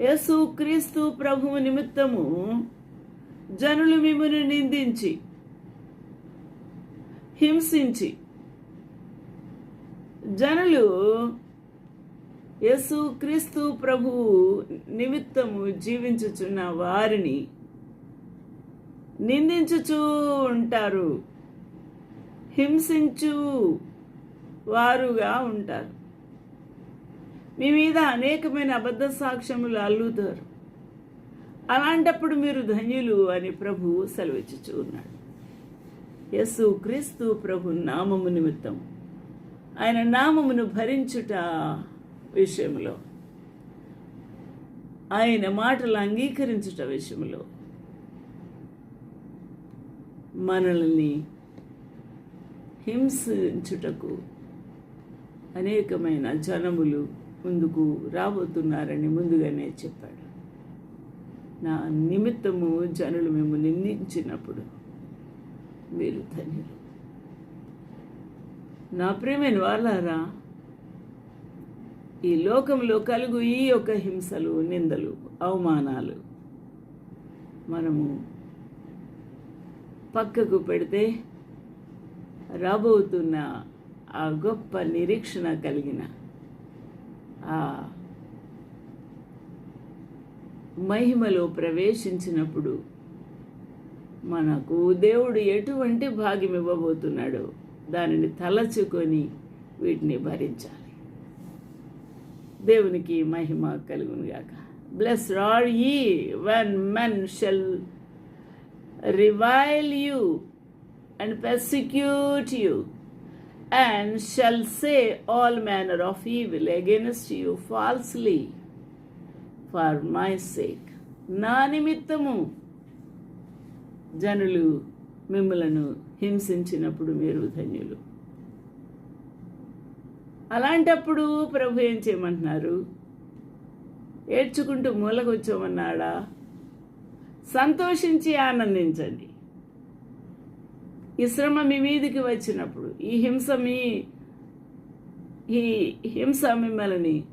యేసు క్రీస్తు ప్రభువు నిమిత్తము జనులు మిమ్మల్ని నిందించి హింసించి జనులు యేసు క్రీస్తు ప్రభువు నిమిత్తము జీవించుచున్న వారిని నిందించుచూ ఉంటారు హింసించు వారుగా ఉంటారు. మీ మీద అనేకమైన అబద్ధ సాక్ష్యములు అల్లుతారు. అలాంటప్పుడు మీరు ధన్యులు అని ప్రభువు సెలవిచ్చుచూ ఉన్నాడు. యస్సు క్రీస్తు ప్రభు నామము నిమిత్తం ఆయన నామమును భరించుట విషయంలో ఆయన మాటలు అంగీకరించుట విషయంలో మనల్ని హింసించుటకు అనేకమైన జనములు ముందుకు రాబోతున్నారని ముందుగానే చెప్పాడు. నా నిమిత్తము జనులు మేము నిందించినప్పుడు మీరు ధన్యులు. నా ప్రేమైన వాళ్ళారా ఈ లోకంలో కలుగు ఈ యొక్క హింసలు నిందలు అవమానాలు మనము పక్కకు పెడితే రాబోతున్న ఆ గొప్ప నిరీక్షణ కలిగిన మహిమలో ప్రవేశించినప్పుడు మనకు దేవుడు ఎటువంటి భాగ్యం ఇవ్వబోతున్నాడో దానిని తలచుకొని వీటిని భరించాలి. దేవునికి మహిమ కలుగునుగాక bless are ye when men shall revile you and persecute you and shall say all manner of evil against you falsely for my sake. నా నిమిత్తము జనులు మిమ్మలను హింసించినప్పుడు మీరు ధన్యులు. అలాంటప్పుడు ప్రభు ఏం చేయమంటున్నారు? ఏడ్చుకుంటూ మూలకొచ్చామన్నాడా? సంతోషించి ఆనందించండి. ఈ శ్రమ మీ మీదికి వచ్చినప్పుడు ఈ హింస మీ ఈ హింస మిమ్మల్ని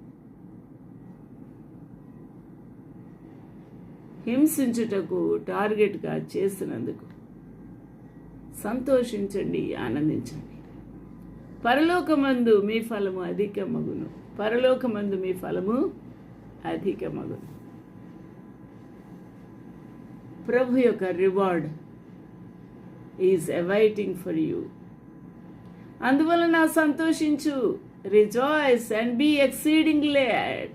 హింసించుటకు టార్గెట్గా చేసినందుకు సంతోషించండి ఆనందించండి. పరలోకమందు మీ ఫలము అధికమగును. పరలోకమందు మీ ఫలము అధికమగును. ప్రభు యొక్క reward is awaiting for you అందువలన సంతోషించు rejoice and be exceeding glad